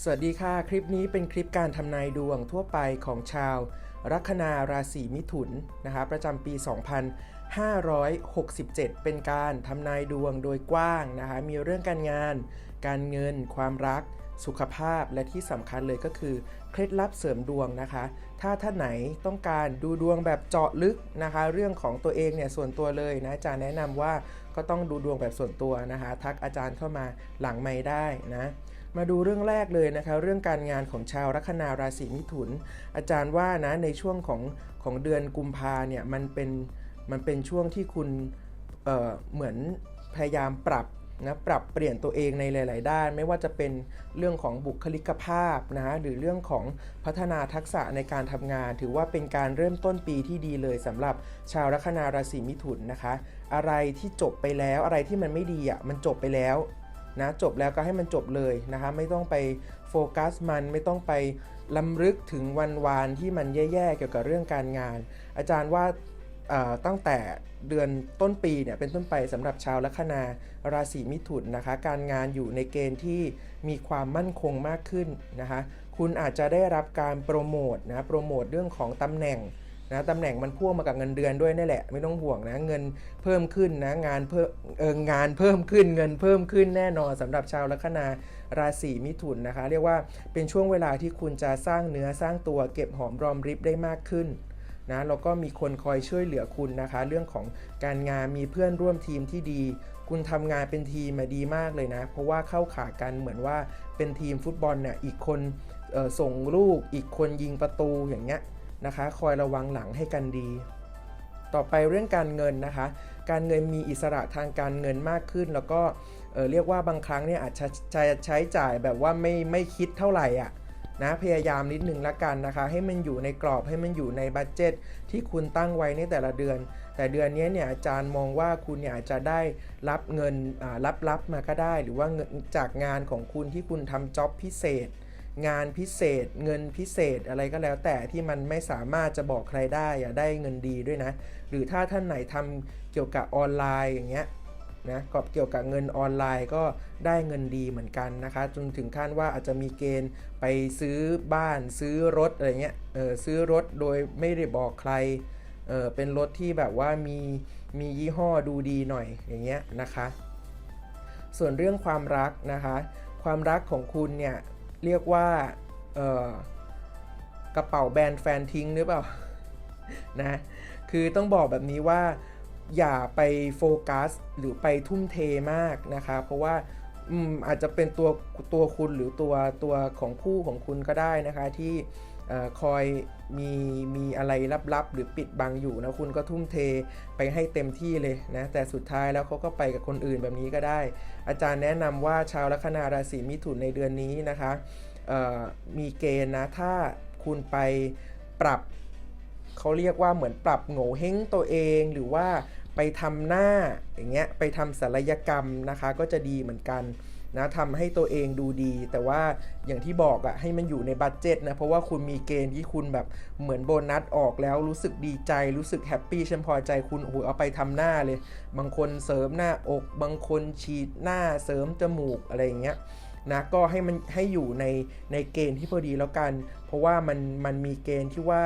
สวัสดีค่ะ คลิปนี้เป็นคลิปการทำนายดวงทั่วไปของชาว ลัคนาราศีมิถุนนะคะประจำปี 2567 เป็นการทำนายดวงโดยกว้างนะคะมีเรื่องการงาน การเงิน ความรัก สุขภาพและที่สำคัญเลยก็คือ เคล็ดลับเสริมดวงนะคะ ถ้าท่านไหนต้องการดูดวงแบบเจาะลึกนะคะ เรื่องของตัวเองเนี่ยส่วนตัวเลยนะอาจารย์แนะนำว่าก็ต้องดูดวงแบบส่วนตัวนะคะ ทักอาจารย์เข้ามาหลังไม่ได้นะ มาดูเรื่องแรกเลยนะคะเรื่องการงานของชาวลัคนาราศีมิถุน อาจารย์ว่านะในช่วงของของเดือนกุมภาเนี่ยมันเป็นมันเป็นช่วงที่คุณเอ่อเหมือนพยายามปรับนะปรับเปลี่ยนตัวเองในหลาย ๆ ด้าน ไม่ว่าจะเป็นเรื่องของบุคลิกภาพนะหรือเรื่องของพัฒนาทักษะในการทำงาน ถือว่าเป็นการเริ่มต้นปีที่ดีเลยสำหรับชาวลัคนาราศีมิถุนนะคะ อะไรที่จบไปแล้วอะไรที่มันไม่ดีอะมันจบไปแล้ว นะจบแล้วก็ให้มันจบเลยนะคะไม่ต้องไปโฟกัสมันไม่ต้องไปลำลึกถึงวันวานที่มันแย่ๆเกี่ยวกับเรื่องการงาน อาจารย์ว่าตั้งแต่เดือนต้นปีเนี่ยเป็นต้นไปสำหรับชาวลัคนาราศีมิถุนนะคะการงานอยู่ในเกณฑ์ที่มีความมั่นคงมากขึ้นนะคะคุณอาจจะได้รับการโปรโมทนะโปรโมทเรื่องของตำแหน่ง นะตำแหน่งมันพ่วงมากับเงินเดือนด้วยนี่แหละ ไม่ต้องห่วงนะเงินเพิ่มขึ้นนะงานเพิ่มเอองานเพิ่มขึ้นเงินเพิ่มขึ้นแน่นอนสำหรับชาวลัคนาราศีมิถุนนะคะ เรียกว่าเป็นช่วงเวลาที่คุณจะสร้างเนื้อสร้างตัวเก็บหอมรอมริบได้มากขึ้นนะแล้วก็มีคนคอยช่วยเหลือคุณนะคะ เรื่องของการงานมีเพื่อนร่วมทีมที่ดี คุณทำงานเป็นทีมมาดีมากเลยนะ เพราะว่าเข้าขากันเหมือนว่าเป็นทีมฟุตบอลเนี่ยอีกคนส่งลูก อีกคนยิงประตูอย่างเงี้ย นะคะ คอยระวังหลังให้กันดี ต่อไปเรื่องการเงินนะคะ การเงินมีอิสระทางการเงินมากขึ้น แล้วก็เเรียกว่าบางครั้งเนี่ยอาจจะใช้จ่ายแบบว่าไม่ไม่คิดเท่าไหร่อะนะพยายามนิดนึงละกันนะคะ ให้มันอยู่ในกรอบให้มันอยู่ในบัตเจตที่คุณตั้งไว้ในแต่ละเดือน แต่เดือนนี้เนี่ยอาจารย์มองว่าคุณเนี่ยอาจจะได้รับเงินรับรับมาก็ได้ หรือว่าจากงานของคุณที่คุณทำจ็อบพิเศษ งานพิเศษ เงินพิเศษอะไรก็แล้ว แต่ที่มันไม่สามารถจะบอกใครได้อย่าได้เงินดีด้วยนะ หรือถ้าท่านไหนทำเกี่ยวกับออนไลน์อย่างเงี้ยนะกอบเกี่ยวกับเงินออนไลน์ก็ได้เงินดีเหมือนกันนะคะ จนถึงขั้นว่าอาจจะมีเกณฑ์ไปซื้อบ้านซื้อรถอะไรเงี้ยเออซื้อรถโดยไม่ได้บอกใครเออเป็นรถที่แบบว่ามีมียี่ห้อดูดีหน่อยอย่างเงี้ยนะคะ ส่วนเรื่องความรักนะคะ ความรักของคุณเนี่ย เรียกว่า เออกระเป๋าแบรนด์แฟนทิ้งหรือเปล่า นะ คือต้องบอกแบบนี้ว่าอย่าไปโฟกัสหรือไปทุ่มเทมากนะคะ เพราะว่าอืมอาจจะเป็นตัวตัวคุณหรือตัวตัวของคู่ของคุณก็ได้นะคะที่ คอยมีมีอะไรลับๆ หรือปิดบังอยู่นะคุณก็ทุ่มเทไปให้เต็มที่เลยนะแต่สุดท้ายแล้วเขาก็ไปกับคนอื่นแบบนี้ก็ได้ อาจารย์แนะนำว่าชาวลัคนาราศีมิถุนในเดือนนี้นะคะมีเกณฑ์นะถ้าคุณไปปรับเขาเรียกว่าเหมือนปรับโง่เฮงตัวเองหรือว่าไปทำหน้าอย่างเงี้ยไปทำศัลยกรรมนะคะก็จะดีเหมือนกัน นะทำให้ตัวเองดูดี แต่ว่าอย่างที่บอกอะให้มันอยู่ในบัตเจ็ตนะ เพราะว่าคุณมีเกณฑ์ที่คุณแบบเหมือนโบนัสออกแล้วรู้สึกดีใจ รู้สึกแฮปปี้ฉันพอใจคุณโอ้โหเอาไปทำหน้าเลย บางคนเสริมหน้าอก บางคนฉีดหน้าเสริมจมูกอะไรอย่างเงี้ย นะก็ให้มันให้อยู่ในในเกณฑ์ที่พอดีแล้วกัน เพราะว่ามันมันมีเกณฑ์ที่ว่า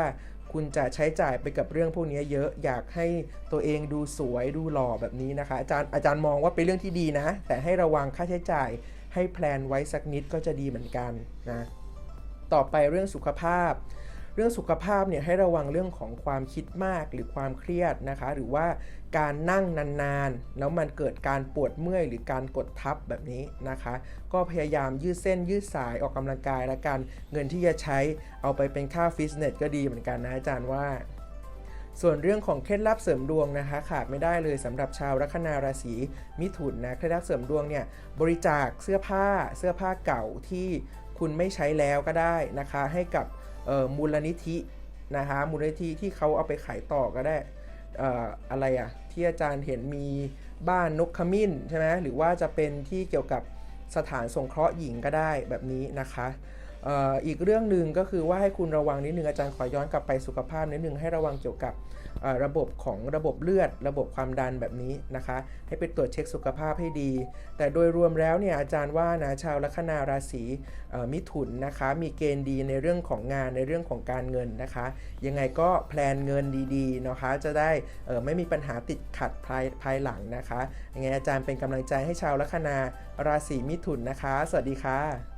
คุณจะใช้จ่ายไปกับเรื่องพวกนี้เยอะอยากให้ตัวเองดูสวยดูหล่อแบบนี้นะคะ อาจารย์อาจารย์มองว่าเป็นเรื่องที่ดีนะ แต่ให้ระวังค่าใช้จ่ายให้แพลนไว้สักนิดก็จะดีเหมือนกันนะต่อไปเรื่องสุขภาพ เรื่องสุขภาพเนี่ยให้ระวังเรื่องของความคิดมากหรือความเครียดนะคะ หรือว่าการนั่งนานๆ แล้วมันเกิดการปวดเมื่อยหรือการกดทับแบบนี้นะคะ ก็พยายามยืดเส้นยืดสายออกกำลังกายและกันเงินที่จะใช้เอาไปเป็นค่าฟิตเนสก็ดีเหมือนกันนะอาจารย์ว่าส่วนเรื่องของเคล็ดลับเสริมดวงนะคะขาดไม่ได้เลยสำหรับชาวลัคนาราศีมิถุนนะเคล็ดลับเสริมดวงเนี่ยบริจาคเสื้อผ้าเสื้อผ้าเก่าที่คุณไม่ใช้แล้วก็ได้นะคะ ให้กับ มูลนิธินะคะมูลนิธิที่เขาเอาไปขายต่อก็ได้ออะไรอะที่อาจารย์เห็นมีบ้านนกขมิ้นใช่ไหมหรือว่าจะเป็นที่เกี่ยวกับสถานสงเคราะห์หญิงก็ได้แบบนี้นะคะ อีกเรื่องหนึ่งก็คือว่าให้คุณระวังนิดนึงอาจารย์ขอย้อนกลับไปสุขภาพนิดนึงให้ระวังเกี่ยวกับระบบของระบบเลือด ระบบความดันแบบนี้นะคะ ให้ไปตรวจเช็คสุขภาพให้ดี แต่โดยรวมแล้วเนี่ยอาจารย์ว่านะชาวลัคนาราศีมิถุนนะคะ มีเกณฑ์ดีในเรื่องของงานในเรื่องของการเงินนะคะ ยังไงก็แพลนเงินดีๆนะคะ จะได้ไม่มีปัญหาติดขัดภายภายหลังนะคะยังไงอาจารย์เป็นกำลังใจให้ชาวลัคนาราศีมิถุนนะคะ สวัสดีค่ะ